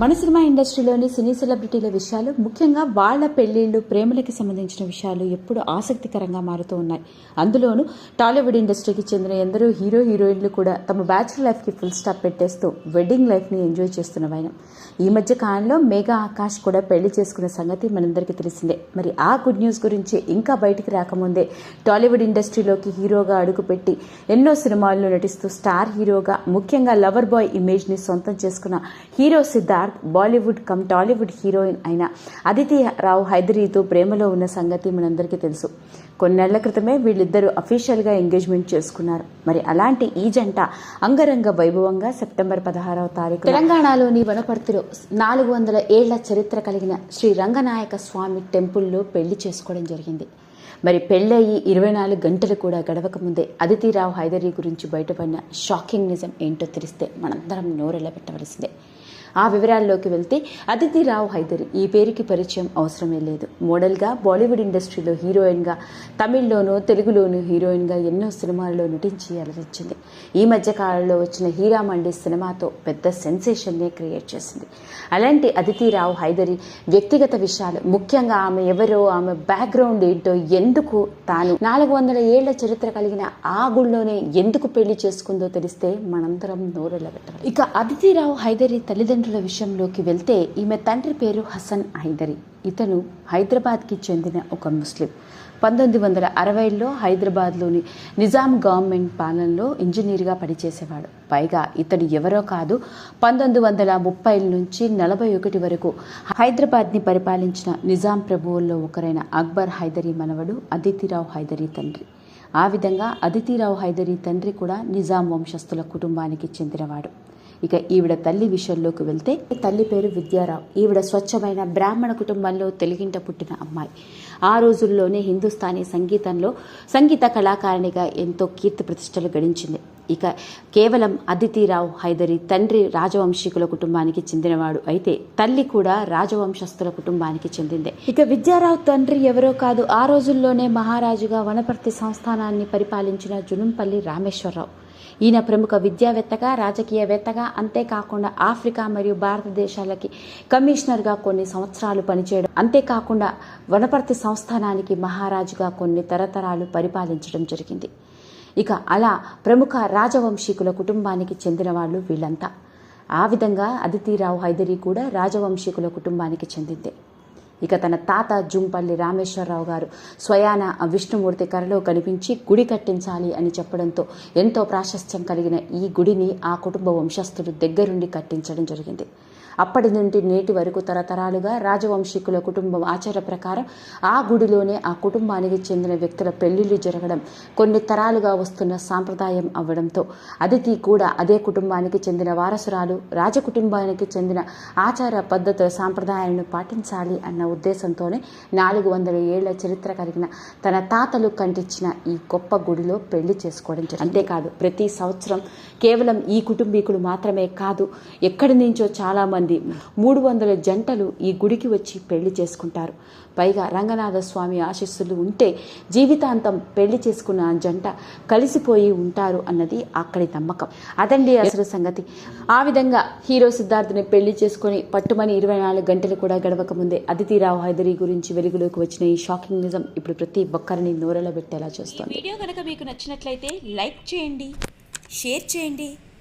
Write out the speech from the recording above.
మన సినిమా ఇండస్ట్రీలోని సినీ సెలబ్రిటీల విషయాలు ముఖ్యంగా వాళ్ళ పెళ్ళిళ్ళు ప్రేమలకి సంబంధించిన విషయాలు ఎప్పుడు ఆసక్తికరంగా మారుతూ ఉన్నాయి. అందులోనూ టాలీవుడ్ ఇండస్ట్రీకి చెందిన ఎందరో హీరో హీరోయిన్లు కూడా తమ బ్యాచులర్ లైఫ్కి ఫుల్ స్టాప్ పెట్టేస్తూ వెడ్డింగ్ లైఫ్ని ఎంజాయ్ చేస్తున్న వైనం ఈ మధ్య కాలంలో మేఘా ఆకాష్ కూడా పెళ్ళి చేసుకున్న సంగతి మనందరికీ తెలిసిందే. మరి ఆ గుడ్ న్యూస్ గురించి ఇంకా బయటికి రాకముందే టాలీవుడ్ ఇండస్ట్రీలోకి హీరోగా అడుగుపెట్టి ఎన్నో సినిమాల్లో నటిస్తూ స్టార్ హీరోగా ముఖ్యంగా లవర్ బాయ్ ఇమేజ్ని సొంతం చేసుకున్న hero Siddharth Bollywood come Tollywood heroine అయిన అదితి రావు హైదరీతో ప్రేమలో ఉన్న సంగతి మనందరికీ తెలుసు. కొన్నేళ్ళ క్రితమే వీళ్ళిద్దరూ అఫీషియల్గా ఎంగేజ్మెంట్ చేసుకున్నారు. మరి అలాంటి ఈ జంట అంగరంగ వైభవంగా సెప్టెంబర్ పదహారవ తారీఖు తెలంగాణలోని వనపర్తిలో నాలుగు వందల ఏళ్ళ చరిత్ర కలిగిన శ్రీ రంగనాయక స్వామి టెంపుల్లో పెళ్ళి చేసుకోవడం జరిగింది. మరి పెళ్ళయి ఇరవై నాలుగు గంటలు కూడా గడవక ముందే అదితిరావు హైదరీ గురించి బయటపడిన షాకింగ్ నిజం ఏంటో తెలిస్తే మనందరం నోరెళ్ళ పెట్టవలసిందే. ఆ వివరాల్లోకి వెళ్తే అదితిరావు హైదరి. ఈ పేరుకి పరిచయం అవసరమే లేదు. మోడల్గా బాలీవుడ్ ఇండస్ట్రీలో హీరోయిన్గా తమిళ్ళోనూ తెలుగులోనూ హీరోయిన్గా ఎన్నో సినిమాల్లో నటించి అలరించింది. ఈ మధ్య కాలంలో వచ్చిన హీరా మండి సినిమాతో పెద్ద సెన్సేషన్నే క్రియేట్ చేసింది. అలాంటి అదితిరావు హైదరి వ్యక్తిగత విషయాలు ముఖ్యంగా ఆమె ఎవరో ఆమె బ్యాక్గ్రౌండ్ ఏంటో ఎందుకు తాను నాలుగు వందల ఏళ్ళ చరిత్ర కలిగిన ఆ గుళ్ళోనే ఎందుకు పెళ్ళి చేసుకుందో తెలిస్తే మనందరం నోరెళ్ళ ఇక ఇక అదితిరావు హైదరి తల్లిదండ్రులు విషయంలోకి వెళ్తే ఈమె తండ్రి పేరు హసన్ హైదరి. ఇతను హైదరాబాద్కి చెందిన ఒక ముస్లిం. పంతొమ్మిది వందల అరవైలో హైదరాబాద్లోని నిజాం గవర్నమెంట్ పాలనలో ఇంజనీర్గా పనిచేసేవాడు. పైగా ఇతడు ఎవరో కాదు పంతొమ్మిది వందల ముప్పై నుంచి నలభై ఒకటి వరకు హైదరాబాద్ని పరిపాలించిన నిజాం ప్రభువుల్లో ఒకరైన అక్బర్ హైదరీ మనవడు అదితిరావు హైదరీ తండ్రి. ఆ విధంగా అదితిరావు హైదరీ తండ్రి కూడా నిజాం వంశస్థుల కుటుంబానికి చెందినవాడు. ఇక ఈవిడ తల్లి విషయంలోకి వెళ్తే తల్లి పేరు విద్యారావు. ఈవిడ స్వచ్ఛమైన బ్రాహ్మణ కుటుంబంలో తెలుగింట పుట్టిన అమ్మాయి. ఆ రోజుల్లోనే హిందుస్థానీ సంగీతంలో సంగీత కళాకారిణిగా ఎంతో కీర్తి ప్రతిష్టలు గడించింది. ఇక కేవలం అదితిరావు హైదరి తండ్రి రాజవంశీకుల కుటుంబానికి చెందినవాడు అయితే తల్లి కూడా రాజవంశస్థుల కుటుంబానికి చెందిందే. ఇక విద్యారావు తండ్రి ఎవరో కాదు ఆ రోజుల్లోనే మహారాజుగా వనపర్తి సంస్థానాన్ని పరిపాలించిన జునంపల్లి రామేశ్వరరావు. ఈయన ప్రముఖ విద్యావేత్తగా రాజకీయవేత్తగా అంతేకాకుండా ఆఫ్రికా మరియు భారతదేశాలకి కమిషనర్గా కొన్ని సంవత్సరాలు పనిచేయడం అంతేకాకుండా వనపర్తి సంస్థానానికి మహారాజుగా కొన్ని తరతరాలు పరిపాలించడం జరిగింది. ఇక అలా ప్రముఖ రాజవంశీకుల కుటుంబానికి చెందిన వాళ్ళు వీళ్ళంతా. ఆ విధంగా అదితిరావు హైదరీ కూడా రాజవంశీకుల కుటుంబానికి చెందిందే. ఇక తన తాత జుంపల్లి రామేశ్వరరావు గారు స్వయాన విష్ణుమూర్తి కరలో కనిపించి గుడి కట్టించాలి అని చెప్పడంతో ఎంతో ప్రాశస్త్యం కలిగిన ఈ గుడిని ఆ కుటుంబ వంశస్థులు దగ్గరుండి కట్టించడం జరిగింది. అప్పటి నుండి నేటి వరకు తరతరాలుగా రాజవంశీకుల కుటుంబం ఆచార ప్రకారం ఆ గుడిలోనే ఆ కుటుంబానికి చెందిన వ్యక్తుల పెళ్ళిళ్ళు జరగడం కొన్ని తరాలుగా వస్తున్న సాంప్రదాయం అవ్వడంతో అదితి కూడా అదే కుటుంబానికి చెందిన వారసురాలు రాజకుటుంబానికి చెందిన ఆచార పద్ధతుల సాంప్రదాయాలను పాటించాలి అన్న ఉద్దేశంతోనే నాలుగు వందల ఏళ్ళ చరిత్ర కలిగిన తన తాతలు కంటించిన ఈ గొప్ప గుడిలో పెళ్ళి చేసుకోవడం అంతేకాదు ప్రతి సంవత్సరం కేవలం ఈ కుటుంబీకులు మాత్రమే కాదు ఎక్కడి నుంచో చాలామంది మూడు వందల జంటలు ఈ గుడికి వచ్చి పెళ్ళి చేసుకుంటారు. పైగా రంగనాథ స్వామి ఆశీస్సులు ఉంటే జీవితాంతం పెళ్ళి చేసుకున్న ఆ జంట కలిసిపోయి ఉంటారు అన్నది అక్కడి నమ్మకం. అదండి అసలు సంగతి. ఆ విధంగా హీరో సిద్ధార్థని పెళ్ళి చేసుకొని పట్టుమని ఇరవై నాలుగు గంటలు కూడా గడవక ముందే అదితిరావు హైదరీ గురించి వెలుగులోకి వచ్చిన ఈ షాకింగ్ నిజం ఇప్పుడు ప్రతి ఒక్కరిని నోరలో పెట్టేలా చేస్తోంది వీడియో కనుక మీకు నచ్చినట్లయితే లైక్ చేయండి షేర్ చేయండి.